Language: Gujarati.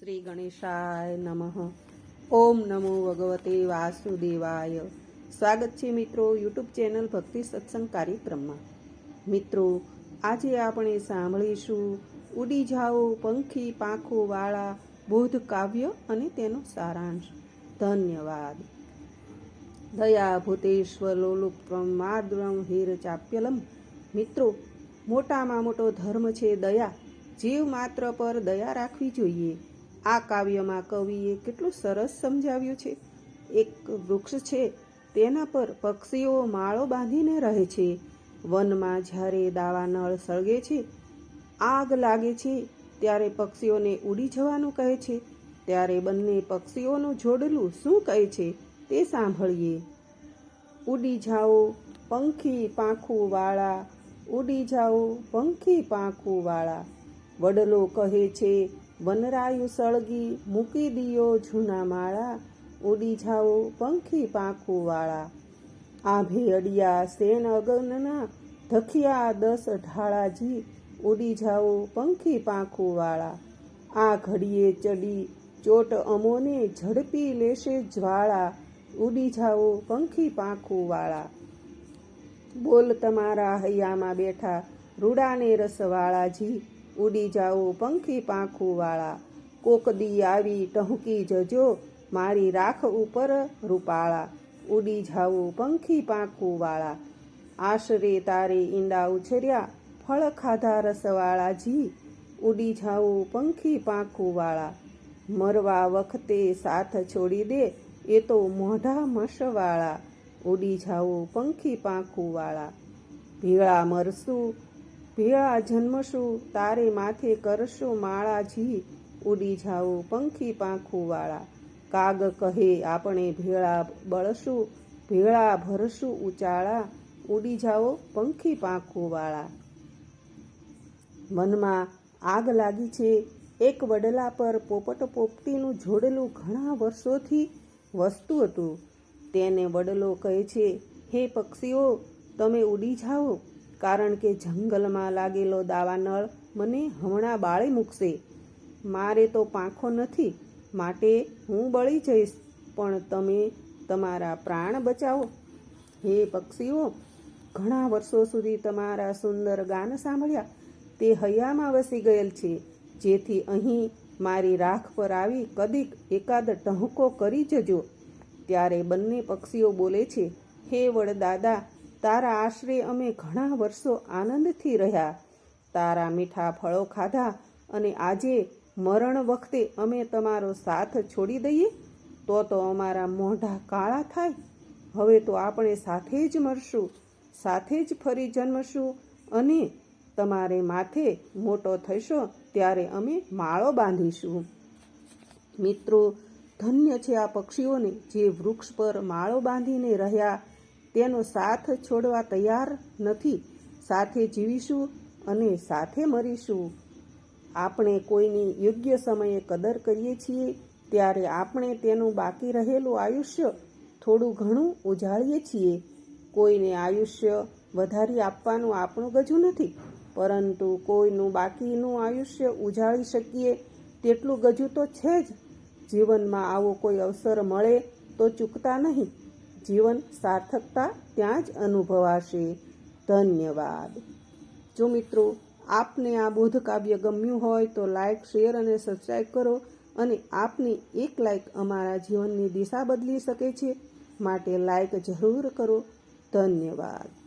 શ્રી ગણેશાય નમઃ. ઓમ નમો ભગવતે વાસુદેવાય. સ્વાગત છે મિત્રો યુટ્યુબ ચેનલ ભક્તિ સત્સંગ કાર્યક્રમમાં. મિત્રો, આજે આપણે સાંભળીશું ઉડી જાઓ પંખી પાંખો વાળા બોધ કાવ્ય અને તેનો સારાંશ. ધન્યવાદ. દયા ભૂતેશ્વર લોલુપ્તમ માર્દ્રમ હીર ચાપ્યલમ. મિત્રો, મોટામાં મોટો ધર્મ છે દયા. જીવ માત્ર પર દયા રાખવી જોઈએ. આ કાવ્યમાં કવિએ કેટલું સરસ સમજાવ્યું છે. એક વૃક્ષ છે, તેના પર પક્ષીઓ માળો બાંધીને રહે છે. વનમાં જ્યારે દાવા નળ સળગે છે, આગ લાગે છે, ત્યારે પક્ષીઓને ઉડી જવાનું કહે છે. ત્યારે બંને પક્ષીઓનું જોડલું શું કહે છે તે સાંભળીએ. ઉડી જાઓ, પંખી પાંખું વાળા, ઉડી જાઓ, પંખી પાંખું વાળા. વડલો કહે છે વનરાયુ સળગી મૂકી દિયો જૂના માળા, ઉડી જાઓ પંખી પાંખું વાળા આભે અડિયા સેન અગનના ધખિયા દસ ઢાળાજી, ઉડી જાઓ પંખી પાંખું વાળા આ ઘડીએ ચડી ચોટ અમોને ઝડપી લેશે જ્વાળા, ઉડી જાઓ પંખી પાંખું વાળા બોલ તમારા હૈયામાં બેઠા રૂડાને રસવાળાજી ઉડી જાઓ પંખી પાંખું વાળા કોકદી આવી ટહુકી જજો, મારી રાખ ઉપર રૂપાળા. ઉડી જાઓ પંખી પાંખું વાળા આશરે તારે ઈંડા ઉછર્યા, ફળ ખાધા રસવાળા જી ઉડી જાઓ પંખી પાંખું વાળા મરવા વખતે સાથ છોડી દે, એ તો મોઢા મશવાળા ઉડી જાઓ પંખી પાંખું વાળા ભીળા મરશું ભીળા જન્મશું, તારે માથે કરશો માળાજી ઉડી જાઓ પંખી પાંખું વાળા. કાગ કહે, આપણે ભેળા બળશું, ભેળા ભરશું ઉચાળા. ઉડી જાઓ પંખી પાંખું વાળા. મનમાં આગ લાગી છે. એક વડલા પર પોપટ પોપટીનું જોડેલું ઘણા વર્ષોથી વસ્તુ હતું. તેને વડલો કહે છે, હે પક્ષીઓ, તમે ઉડી જાઓ. કારણ કે જંગલમાં લાગેલો દાવાનળ મને હમણાં બાળી મૂકશે. મારે તો પાંખો નથી, માટે હું બળી જઈશ. પણ તમે તમારા પ્રાણ બચાવો. હે પક્ષીઓ, ઘણા વર્ષો સુધી તમારા સુંદર ગાન સાંભળ્યા. તે હૈયામાં વસી ગયેલ છે, જેથી અહીં મારી રાખ પર આવી કદીક એકાદ ટહુકો કરી જજો. ત્યારે બંને પક્ષીઓ બોલે છે, હે વડદાદા તારા આશરે અમે ઘણા વર્ષો આનંદથી રહ્યા. તારા મીઠા ફળો ખાધા અને આજે મરણ વખતે અમે તમારો સાથ છોડી દઈએ? તો તો અમારા મોઢા કાળા થાય. હવે તો આપણે સાથે જ મરશું, સાથે જ ફરી જન્મશું અને તમારે માથે મોટો થશો ત્યારે અમે માળો બાંધીશું. મિત્રો, ધન્ય છે આ પક્ષીઓને જે વૃક્ષ પર માળો બાંધીને રહ્યા. તેનો સાથ છોડવા તૈયાર નથી. સાથે જીવીશું અને સાથે મરીશું. આપણે કોઈની યોગ્ય સમયે કદર કરીએ છીએ, ત્યારે આપણે તેનું બાકી રહેલું આયુષ્ય થોડું ઘણું ઉજાળીએ છીએ. કોઈને આયુષ્ય વધારી આપવાનું આપણું ગજુ નથી, પરંતુ કોઈનું બાકીનું આયુષ્ય ઉજાળી શકીએ તેટલું ગજુ તો છે જ. જીવનમાં આવો કોઈ અવસર મળે તો ચૂકતા નહીં. જીવન સાર્થકતા ત્યાં જ અનુભવાશે. ધન્યવાદ. જો મિત્રો આપને આ બોધ કાવ્ય ગમ્યું હોય તો લાઇક શેર અને સબસ્ક્રાઈબ કરો અને આપની એક લાઇક અમારા જીવનની દિશા બદલી શકે છે માટે લાઇક જરૂર કરો. ધન્યવાદ.